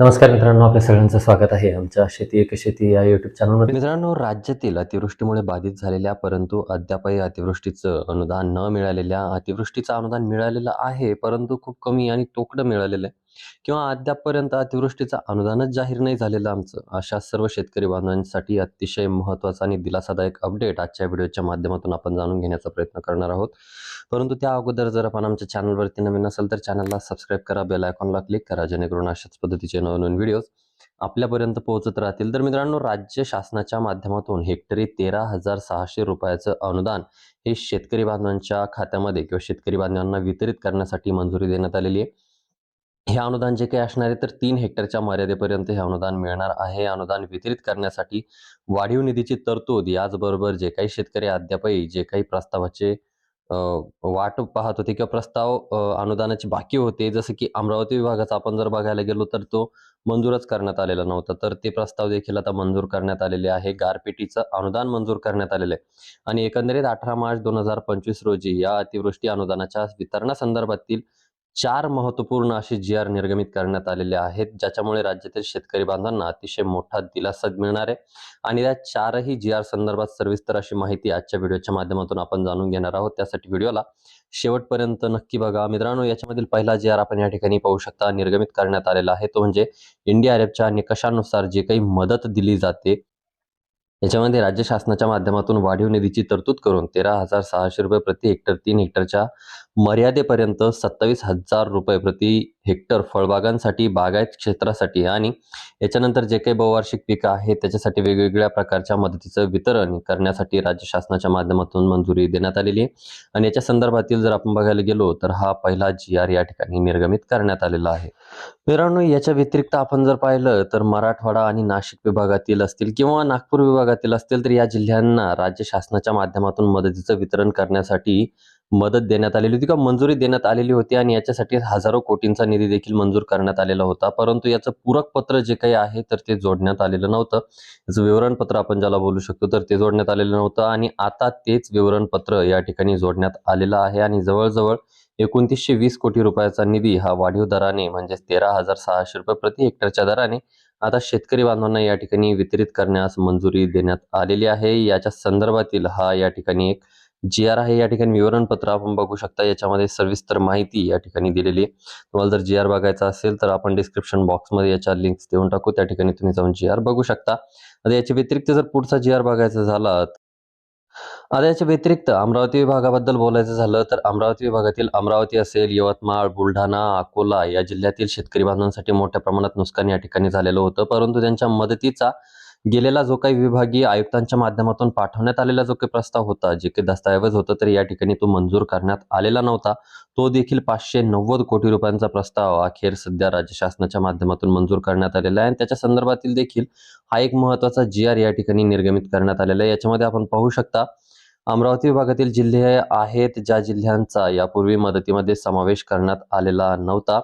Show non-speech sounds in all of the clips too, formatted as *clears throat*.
नमस्कार मित्रांनो आपल्या सगळ्यांचं स्वागत आहे आमच्या शेती एक शेती या युट्यूब चॅनलमध्ये मित्रांनो राज्यातील अतिवृष्टीमुळे बाधित झालेल्या परंतु अद्यापही अतिवृष्टीचं अनुदान न मिळालेल्या अतिवृष्टीचं अनुदान मिळालेलं आहे परंतु खूप कमी आणि तोकडं मिळालेलं आहे. किंवा अद्यापपर्यंत अतिवृष्टीचं अनुदानच जाहीर नाही झालेलं आमचं. अशा सर्व शेतकरी बांधवांसाठी अतिशय महत्त्वाचा आणि दिलासादायक अपडेट आजच्या व्हिडिओच्या माध्यमातून आपण जाणून घेण्याचा प्रयत्न करणार आहोत. परंतु त्या अगोदर जर आपण आमच्या चॅनलवरती नवीन असेल तर चॅनलला सबस्क्राईब करा बेल आयकॉनला क्लिक करा जेणेकरून अशाच पद्धतीचे नवनवीन व्हिडिओज आपल्यापर्यंत पोहोचत राहतील. तर मित्रांनो राज्य शासनाच्या माध्यमातून हेक्टरी तेरा हजार सहाशे रुपयाचं अनुदान हे शेतकरी बांधवांच्या खात्यामध्ये किंवा शेतकरी बांधवांना वितरित करण्यासाठी मंजुरी देण्यात आलेली आहे. हे अनुदान जे काही असणार आहे तर तीन हेक्टरच्या मर्यादेपर्यंत हे अनुदान मिळणार आहे. अनुदान वितरित करण्यासाठी वाढीव निधीची तरतूद याचबरोबर जे काही शेतकरी अद्यापही जे काही प्रस्तावाचे वाट पाहत होते किंवा प्रस्ताव अनुदानाची अनुदानाचे बाकी होते जसं की अमरावती विभागाचा आपण जर बघायला गेलो तर तो मंजूरच करण्यात आलेला नव्हता. तर ते प्रस्ताव देखील आता मंजूर करण्यात आलेले आहे. गारपेटीचं अनुदान मंजूर करण्यात आलेलं आहे. आणि एकंदरीत अठरा मार्च दोन हजार पंचवीस रोजी या अतिवृष्टी अनुदानाच्या वितरणासंदर्भातील चार महत्त्वपूर्ण असे जी आर निर्गमित करण्यात आलेले आहेत ज्याच्यामुळे राज्यातील शेतकरी बांधवांना अतिशय मोठा दिलासा मिळणार आहे. आणि या चारही जी आर संदर्भात सविस्तर अशी माहिती आजच्या व्हिडिओच्या माध्यमातून आपण जाणून घेणार आहोत. त्यासाठी व्हिडिओला शेवटपर्यंत नक्की बघा. मित्रांनो याच्यामधील पहिला जी आर आपण या ठिकाणी पाहू शकता निर्गमित करण्यात आलेला आहे. तो म्हणजे एनडीआरएफच्या निकषानुसार जे काही मदत दिली जाते याच्यामध्ये राज्य शासनाच्या माध्यमातून वाढीव निधीची तरतूद करून तेरा हजार सहाशे रुपये प्रति हेक्टर तीन हेक्टरच्या मर्यादेपर्यंत सत्तावीस हजार रुपये प्रति हेक्टर फळबागांसाठी बागायत क्षेत्रासाठी आणि याच्यानंतर जे काही बहुवार्षिक पिकं आहेत त्याच्यासाठी वेगवेगळ्या प्रकारच्या मदतीचं वितरण करण्यासाठी राज्य शासनाच्या माध्यमातून मंजुरी देण्यात आलेली आहे. आणि याच्या संदर्भातील जर आपण बघायला गेलो तर हा पहिला जी आर या ठिकाणी निर्गमित करण्यात आलेला आहे. मित्रांनो याच्या व्यतिरिक्त आपण जर पाहिलं तर मराठवाडा आणि नाशिक विभागातील असतील किंवा नागपूर विभागातील असतील तर या जिल्ह्यांना राज्य शासनाच्या माध्यमातून मदतीचं वितरण करण्यासाठी मदत देण्यात आलेली होती किंवा मंजुरी देण्यात आलेली होती आणि याच्यासाठी हजारो कोटींचा निधी देखील मंजूर करण्यात आलेला होता. परंतु याचं पूरक पत्र जे काही आहे तर ते जोडण्यात आलेलं नव्हतं. याचं विवरणपत्र आपण ज्याला बोलू शकतो तर ते जोडण्यात आलेलं नव्हतं आणि आता तेच विवरणपत्र या ठिकाणी जोडण्यात आलेलं आहे आणि जवळजवळ एकोणतीसशे वीस कोटी रुपयाचा निधी हा वाढीव दराने म्हणजेच तेरा हजार सहाशे रुपये प्रति हेक्टरच्या दराने आता शेतकरी बांधवांना या ठिकाणी वितरित करण्यास मंजुरी देण्यात आलेली आहे. याच्या संदर्भातील हा या ठिकाणी एक जी आर आहे या ठिकाणी विवरणपत्र आपण बघू शकता. याच्यामध्ये सविस्तर माहिती या ठिकाणी दिलेली आहे. तुम्हाला जर जी आर बघायचा असेल तर आपण डिस्क्रिप्शन बॉक्समध्ये याच्या लिंक्स देऊन टाकू. त्या ठिकाणी तुम्ही जाऊन जी आर बघू शकता. आता याच्या व्यतिरिक्त जर पुढचा जी आर बघायचा झाला आता याच्या व्यतिरिक्त अमरावती विभागाबद्दल बोलायचं झालं तर अमरावती विभागातील अमरावती असेल यवतमाळ बुलढाणा अकोला या जिल्ह्यातील शेतकरी बांधवांसाठी मोठ्या प्रमाणात नुकसान या ठिकाणी झालेलं होतं. परंतु त्यांच्या मदतीचा गेलेला जो काही विभागीय आयुक्तांच्या माध्यमातून पाठवण्यात आलेला जो काही प्रस्ताव होता जे काही दस्तऐवज होता तर या ठिकाणी तो मंजूर करण्यात आलेला नव्हता. तो देखील पाचशे नव्वद कोटी रुपयांचा प्रस्ताव अखेर सध्या राज्य शासनाच्या माध्यमातून मंजूर करण्यात आलेला आहे. आणि त्याच्या संदर्भातील देखील हा एक महत्त्वाचा जी आर या ठिकाणी निर्गमित करण्यात आलेला आहे. याच्यामध्ये आपण पाहू शकता अमरावती विभागातील जिल्हे आहेत ज्या जिल्ह्यांचा यापूर्वी मदतीमध्ये समावेश करण्यात आलेला नव्हता.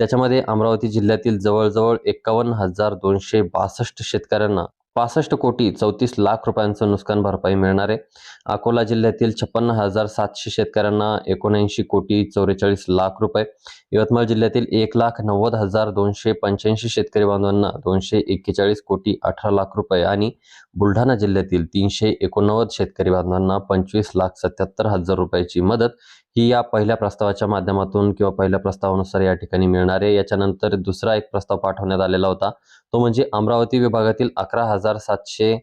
त्याच्यामध्ये अमरावती जिल्ह्यातील जवळजवळ एकावन्न हजार दोनशे बासष्ट शेतकऱ्यांना पासष्ट कोटी चौतीस लाख रुपयांचं नुकसान भरपाई मिळणार आहे. अकोला जिल्ह्यातील छप्पन्न हजार सातशे शेतकऱ्यांना एकोणऐंशी कोटी चौवेचाळीस लाख रुपये. यवतमाळ जिल्ह्यातील एक लाख नव्वद हजार दोनशे पंच्याऐंशी शेतकरी बांधवांना दोनशे एक्केचाळीस कोटी अठरा लाख रुपये आणि बुलढाणा जिल्ह्यातील तीनशे एकोणनव्वद शेतकरी बांधवांना पंचवीस लाख सत्याहत्तर हजार रुपयाची मदत ही या पहिल्या प्रस्तावाच्या माध्यमातून किंवा पहिल्या प्रस्तावानुसार या ठिकाणी मिळणार आहे. याच्यानंतर दुसरा एक प्रस्ताव पाठवण्यात आलेला होता. तो म्हणजे अमरावती विभागातील अकरा हजार सातशे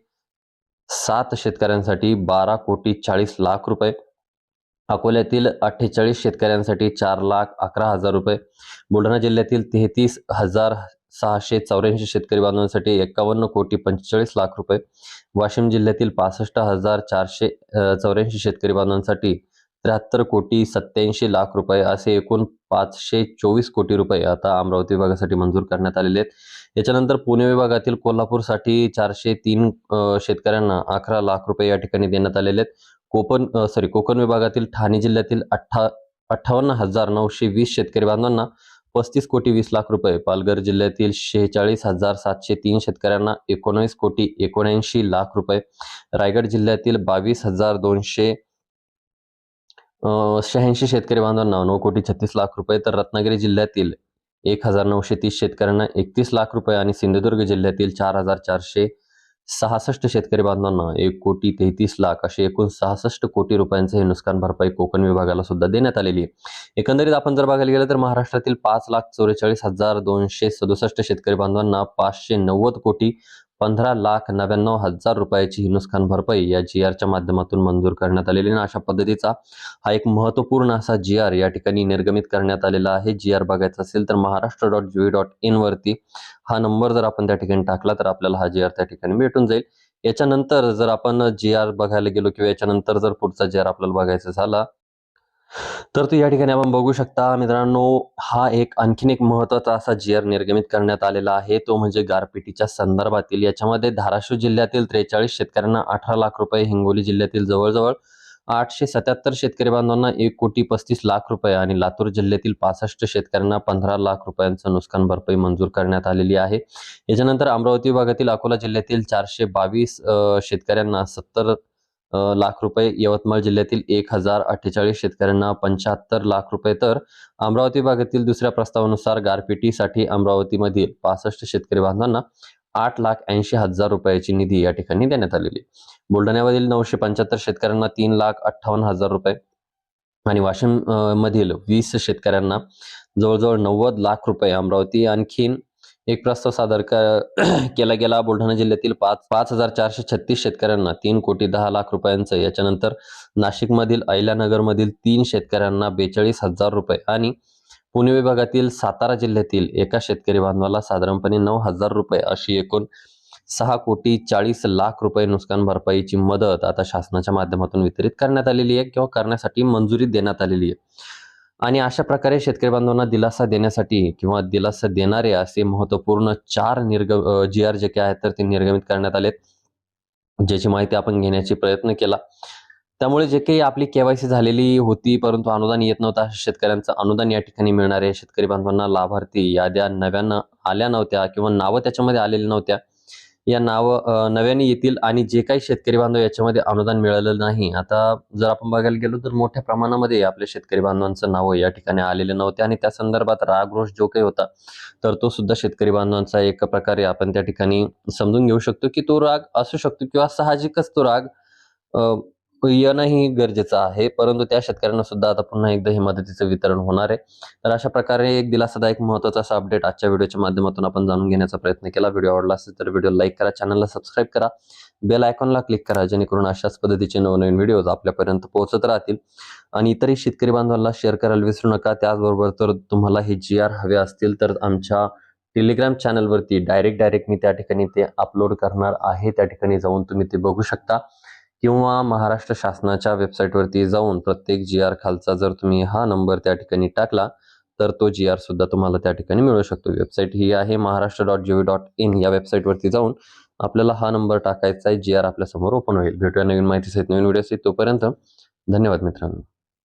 सात शेतकऱ्यांसाठी बारा कोटी चाळीस लाख रुपये. अकोल्यातील अठ्ठेचाळीस शेतकऱ्यांसाठी चार लाख अकरा हजार रुपये. बुलढाणा जिल्ह्यातील तेहतीस हजार सहाशे चौऱ्याऐंशी शेतकरी बांधवांसाठी एकावन्न कोटी पंचेचाळीस लाख रुपये. वाशिम जिल्ह्यातील पासष्ट हजार चारशे चौऱ्याऐंशी शेतकरी बांधवांसाठी त्र्याहत्तर कोटी सत्याऐंशी लाख रुपये असे एकूण पाचशे चोवीस कोटी रुपये आता अमरावती विभागासाठी मंजूर करण्यात आलेले आहेत. याच्यानंतर पुणे विभागातील कोल्हापूरसाठी चारशे तीन शेतकऱ्यांना अकरा लाख रुपये या ठिकाणी देण्यात आलेले आहेत. कोकण सॉरी कोकण विभागातील ठाणे जिल्ह्यातील अठ्ठा अठ्ठावन्न हजार नऊशे वीस शेतकरी बांधवांना पस्तीस कोटी वीस लाख रुपये पालघर जिल्ह्यातील शेहेचाळीस हजार सातशे तीन शेतकऱ्यांना एकोणवीस कोटी एकोणऐंशी लाख रुपये रायगड जिल्ह्यातील बावीस हजार दोनशे शहाऐंशी शेतकरी बांधवांना नऊ कोटी छत्तीस लाख रुपये तर रत्नागिरी जिल्ह्यातील एक हजार नऊशे तीस शेतकऱ्यांना एकतीस लाख रुपये आणि सिंधुदुर्ग जिल्ह्यातील चार हजार चारशे सहासष्ट शेतकरी बांधवांना एक कोटी तेहतीस लाख असे एकूण सहासष्ट कोटी रुपयांचे हे नुकसान भरपाई कोकण विभागाला सुद्धा देण्यात आलेली आहे. एकंदरीत आपण जर बघायला गेलं तर महाराष्ट्रातील पाच लाख चौवेचाळीस हजार दोनशे सदुसष्ट शेतकरी बांधवांना पाचशे नव्वद कोटी पंधरा लाख नव्याण्णव हजार रुपयाची ही नुकसान भरपाई या जी आरच्या माध्यमातून मंजूर करण्यात आलेली आणि अशा पद्धतीचा हा एक महत्त्वपूर्ण असा जी आर या ठिकाणी निर्गमित करण्यात आलेला आहे. जी आर बघायचा असेल तर Maharashtra dot G dot in वरती हा नंबर जर आपण त्या ठिकाणी टाकला तर आपल्याला हा जी आर त्या ठिकाणी भेटून जाईल. याच्यानंतर जर आपण जी आर बघायला गेलो किंवा याच्यानंतर जर पुढचा जी आर आपल्याला बघायचा झाला तर तो या ठिकाणी आपण बघू शकता मित्रांनो हा एक आणखीन एक महत्त्वाचा असा जी आर निर्गमित करण्यात आलेला आहे. तो म्हणजे गारपिटीच्या संदर्भातील याच्यामध्ये धाराशिव जिल्ह्यातील त्रेचाळीस शेतकऱ्यांना अठरा लाख रुपये हिंगोली जिल्ह्यातील जवळजवळ आठशे सत्याहत्तर शेतकरी बांधवांना एक कोटी पस्तीस लाख रुपये आणि लातूर जिल्ह्यातील पासष्ट शेतकऱ्यांना पंधरा लाख रुपयांचं नुकसान भरपाई मंजूर करण्यात आलेली आहे. याच्यानंतर अमरावती विभागातील अकोला जिल्ह्यातील चारशे बावीस शेतकऱ्यांना सत्तर लाख रुपये यवतमाळ जिल्ह्यातील एक हजार अठ्ठेचाळीस शेतकऱ्यांना पंच्याहत्तर लाख रुपये तर अमरावती भागातील दुसऱ्या प्रस्तावानुसार गारपिटीसाठी अमरावतीमधील पासष्ट शेतकरी बांधवांना आठ लाख ऐंशी हजार रुपयाची निधी या ठिकाणी देण्यात आलेली बुलढाण्यामधील नऊशे पंच्याहत्तर शेतकऱ्यांना तीन लाख अठ्ठावन्न हजार रुपये आणि वाशिम मधील वीस शेतकऱ्यांना जवळजवळ नव्वद लाख रुपये अमरावती आणखीन एक प्रस्ताव सादर *clears throat* केला गेला. बुलढाणा जिल्ह्यातील पाच पाच हजार चारशे छत्तीस शेतकऱ्यांना तीन कोटी दहा लाख रुपयांचं याच्यानंतर नाशिकमधील अहिल्यानगरमधील तीन शेतकऱ्यांना बेचाळीस हजार रुपये आणि पुणे विभागातील सातारा जिल्ह्यातील एका शेतकरी बांधवाला साधारणपणे नऊ हजार रुपये अशी एकूण सहा कोटी चाळीस लाख रुपये नुकसान भरपाईची मदत आता शासनाच्या माध्यमातून वितरित करण्यात आलेली आहे किंवा करण्यासाठी मंजुरी देण्यात आलेली आहे. आणि अशा प्रकारे शेतकरी बांधवांना दिलासा देण्यासाठी किंवा दिलासा देणारे असे महत्त्वपूर्ण चार निर्ग जी आर जे काही आहेत तर ते निर्गमित करण्यात आलेत ज्याची माहिती आपण घेण्याची प्रयत्न केला. त्यामुळे जे काही आपली केवायसी झालेली होती परंतु अनुदान येत नव्हतं अशा शेतकऱ्यांचं अनुदान या ठिकाणी मिळणार आहे. शेतकरी बांधवांना लाभार्थी याद्या नव्यानं आल्या नव्हत्या किंवा नावं त्याच्यामध्ये आलेली नव्हत्या. या नावं नव्याने येतील आणि जे काही शेतकरी बांधव याच्यामध्ये अनुदान मिळालेलं नाही. आता जर आपण बघायला गेलो तर मोठ्या प्रमाणामध्ये आपल्या शेतकरी बांधवांचं नावं या ठिकाणी आलेले नव्हते आणि त्या संदर्भात रागरोष जो काही होता तर तो सुद्धा शेतकरी बांधवांचा एक प्रकारे आपण त्या ठिकाणी समजून घेऊ शकतो की तो राग असू शकतो किंवा साहजिकच तो राग येणंही गरजेचं आहे. परंतु त्या शेतकऱ्यांना सुद्धा आता पुन्हा एकदा हे मदतीचं वितरण होणार आहे. तर अशा प्रकारे एक दिलासादायक महत्त्वाचा असा अपडेट आजच्या व्हिडिओच्या माध्यमातून आपण जाणून घेण्याचा प्रयत्न केला. व्हिडिओ आवडला असेल तर व्हिडिओ लाईक करा चॅनलला सबस्क्राईब करा. बेल आयकॉनला क्लिक करा जेणेकरून अशाच पद्धतीचे नवनवीन व्हिडिओज आपल्यापर्यंत पोहोचत राहतील. आणि इतरही शेतकरी बांधवांना शेअर करायला विसरू नका. त्याचबरोबर तर तुम्हाला हे जी आर हवे असतील तर आमच्या टेलिग्राम चॅनलवरती डायरेक्ट डायरेक्ट मी त्या ठिकाणी ते अपलोड करणार आहे. त्या ठिकाणी जाऊन तुम्ही ते बघू शकता. किंवा महाराष्ट्र शासनाच्या वेबसाईटवरती जाऊन प्रत्येक जी आर खालचा जर तुम्ही हा नंबर त्या ठिकाणी टाकला तर तो जी आर सुद्धा तुम्हाला त्या ठिकाणी मिळू शकतो. वेबसाईट ही आहे Maharashtra dot G dot in या वेबसाईटवरती जाऊन आपल्याला हा नंबर टाकायचा आहे. जी आर आपल्यासमोर ओपन होईल. भेटूया नवीन माहितीसहित नवीन व्हिडिओ तोपर्यंत. धन्यवाद मित्रांनो.